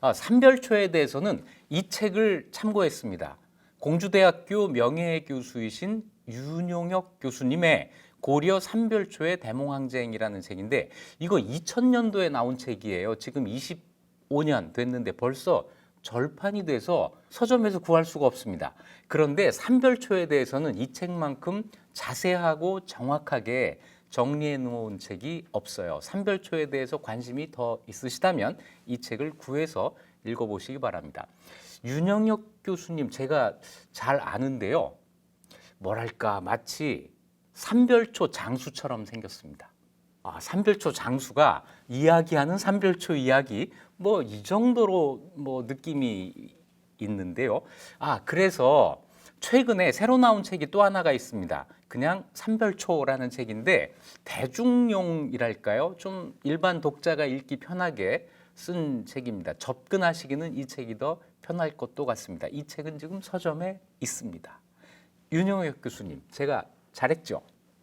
아, 삼별초에 대해서는 이 책을 참고했습니다. 공주대학교 명예 교수이신 윤용혁 교수님의 고려 삼별초의 대몽항쟁이라는 책인데 이거 2000년도에 나온 책이에요. 지금 25년 됐는데 벌써 절판이 돼서 서점에서 구할 수가 없습니다. 그런데 삼별초에 대해서는 이 책만큼 자세하고 정확하게 정리해 놓은 책이 없어요. 삼별초에 대해서 관심이 더 있으시다면 이 책을 구해서 읽어보시기 바랍니다. 윤영혁 교수님 제가 잘 아는데요. 뭐랄까 마치 삼별초 장수처럼 생겼습니다. 아, 삼별초 장수가 이야기하는 삼별초 이야기 뭐 이 정도로 뭐 느낌이 있는데요. 아, 그래서 최근에 새로 나온 책이 또 하나가 있습니다. 그냥 삼별초라는 책인데 대중용이랄까요? 좀 일반 독자가 읽기 편하게 쓴 책입니다. 접근하시기는 이 책이 더 편할 것도 같습니다. 이 책은 지금 서점에 있습니다. 윤영혁 교수님, 제가 잘했죠?